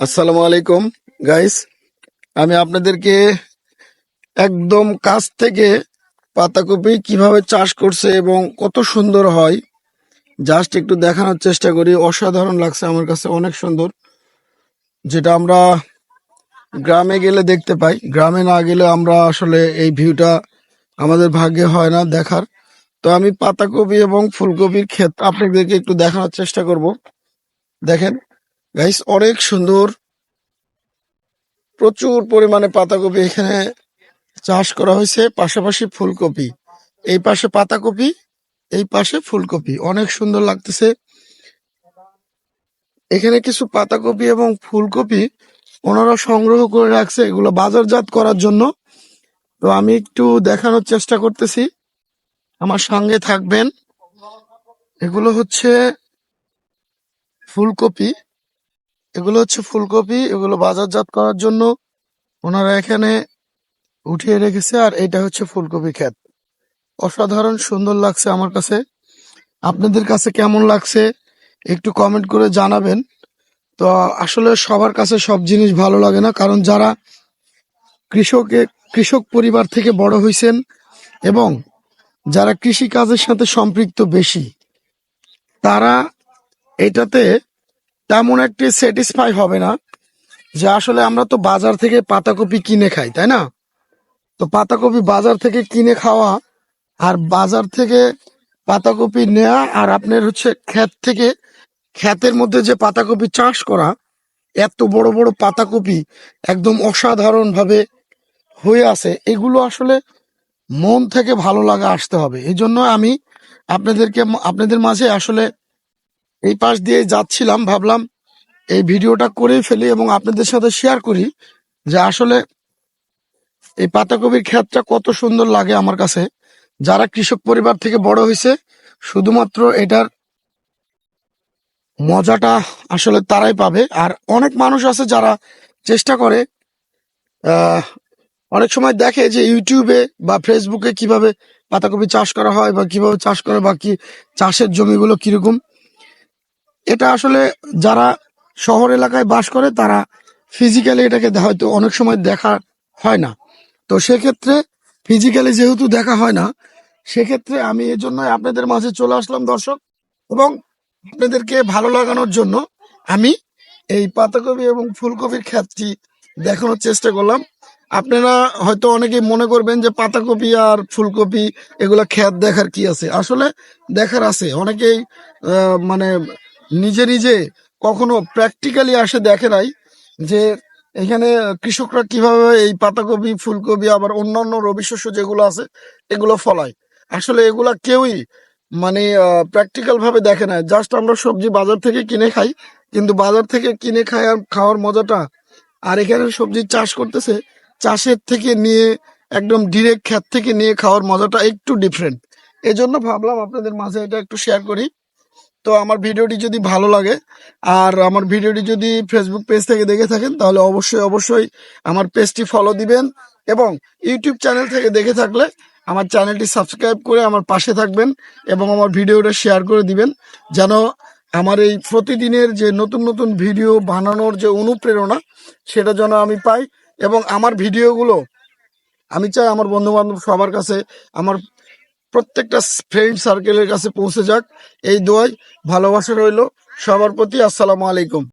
আসসালামু আলাইকুম গাইস আমি আপনাদেরকে একদম কাছ থেকে পাতাকপি কীভাবে চাষ করছে এবং কত সুন্দর হয় জাস্ট একটু দেখানোর চেষ্টা করি। অসাধারণ লাগছে, আমার কাছে অনেক সুন্দর। যেটা আমরা গ্রামে গেলে দেখতে পাই। গ্রামে না গেলে আমরা আসলে এই ভিউটা আমাদের ভাগ্যে হয় না দেখার। তো আমি পাতাকপি এবং ফুলকপির ক্ষেত আপনাদেরকে একটু দেখানোর চেষ্টা করব। দেখেন গাইস অনেক সুন্দর। প্রচুর পরিমাণে পাতাকপি এখানে চাষ করা হয়েছে, পাশাপাশি ফুলকপি। এই পাশে পাতাকপি, এই পাশে ফুলকপি। অনেক সুন্দর লাগতেছে। এখানে কিছু পাতাকপি এবং ফুলকপি ওনারা সংগ্রহ করে রাখছে এগুলো বাজারজাত করার জন্য। তো আমি একটু দেখানোর চেষ্টা করতেছি। আমার সঙ্গে থাকবেন। এগুলো হচ্ছে ফুলকপি। এগুলো হচ্ছে ফুলকপি, এগুলো বাজারজাত করার জন্য ওনারা এখানে উঠিয়ে রেখেছে আর এটা হচ্ছে ফুলকপি ক্ষেত। অসাধারণ সুন্দর লাগছে আমার কাছে। আপনাদের কাছে কেমন লাগছে একটু কমেন্ট করে জানাবেন। তো আসলে সবার কাছে সব জিনিস ভালো লাগে না, কারণ যারা কৃষকে, কৃষক পরিবার থেকে বড় হয়েছেন এবং যারা কৃষি কাজের সাথে সম্পৃক্ত বেশি, তারা এটাতে তেমন একটি স্যাটিসফাই হবে না, যে আসলে আমরা তো বাজার থেকে পাতাকপি কিনে খাই, তাই না? তো পাতাকপি বাজার থেকে কিনে খাওয়া আর বাজার থেকে পাতাকপি নেওয়া আর আপনার হচ্ছে ক্ষেত থেকে ক্ষেতের মধ্যে যে পাতাকপি চাষ করা, এত বড় বড় পাতাকপি একদম অসাধারণ ভাবে হয়ে আছে, এগুলো আসলে মন থেকে ভালো লাগা আসতে হবে। এই জন্য আমি আপনাদেরকে, আপনাদের মাঝে আসলে এই পাশ দিয়ে যাচ্ছিলাম, ভাবলাম এই ভিডিওটা করে ফেলি এবং আপনাদের সাথে শেয়ার করি যে আসলে এই পাতাকপির ক্ষেতটা কত সুন্দর লাগে আমার কাছে। যারা কৃষক পরিবার থেকে বড় হয়েছে, শুধুমাত্র এটার মজাটা আসলে তারাই পাবে। আর অনেক মানুষ আছে যারা চেষ্টা করে অনেক সময় দেখে যে ইউটিউবে বা ফেসবুকে কীভাবে পাতাকপি চাষ করা হয় বা কীভাবে চাষ করে বা কি চাষের জমিগুলো কীরকম। এটা আসলে যারা শহর এলাকায় বাস করে, তারা ফিজিক্যালি এটাকে হয়তো অনেক সময় দেখা হয় না। তো সেক্ষেত্রে ফিজিক্যালি যেহেতু দেখা হয় না, সেক্ষেত্রে আমি এই জন্য আপনাদের মাঝে চলে আসলাম দর্শক। এবং আপনাদেরকে ভালো লাগানোর জন্য আমি এই পাতাকপি এবং ফুলকপির ক্ষেতটি দেখানোর চেষ্টা করলাম। আপনারা হয়তো অনেকেই মনে করবেন যে পাতাকপি আর ফুলকপি, এগুলা ক্ষেত দেখার কি আছে? আসলে দেখার আছে। অনেকেই মানে নিজে নিজে কখনো প্র্যাকটিক্যালি আসে দেখে নাই যে এখানে কৃষকরা কীভাবে এই পাতাকপি, ফুলকপি, আবার অন্যান্য রবি শস্য যেগুলো আছে, এগুলো ফলায়। আসলে এগুলা কেউই মানে প্র্যাকটিক্যাল ভাবে দেখে না জাস্ট আমরা সবজি বাজার থেকে কিনে খাই, কিন্তু বাজার থেকে কিনে খাই আর খাওয়ার মজাটা আর এখানে সবজি চাষ করতেছে, চাষের থেকে নিয়ে, একদম ডিরেক্ট ক্ষেত থেকে নিয়ে খাওয়ার মজাটা একটু ডিফারেন্ট এই জন্য ভাবলাম আপনাদের মাঝে এটা একটু শেয়ার করি। তো আমার ভিডিওটি যদি ভালো লাগে, আর আমার ভিডিওটি যদি ফেসবুক পেজ থেকে দেখে থাকেন, তাহলে অবশ্যই অবশ্যই আমার পেজটি ফলো দিবেন এবং ইউটিউব চ্যানেল থেকে দেখে থাকলে আমার চ্যানেলটি সাবস্ক্রাইব করে আমার পাশে থাকবেন এবং আমার ভিডিওটা শেয়ার করে দিবেন, যেন আমার এই প্রতিদিনের যে নতুন নতুন ভিডিও বানানোর যে অনুপ্রেরণা, সেটা যেন আমি পাই এবং আমার ভিডিওগুলো আমি চাই আমার বন্ধু বান্ধব সবার কাছে, আমার প্রত্যেকটা ফ্রেন্ড সার্কেলের কাছে পৌঁছে যাক। এই দোয়াই ভালোবাসা রইল সবার প্রতি। আসসালামু আলাইকুম।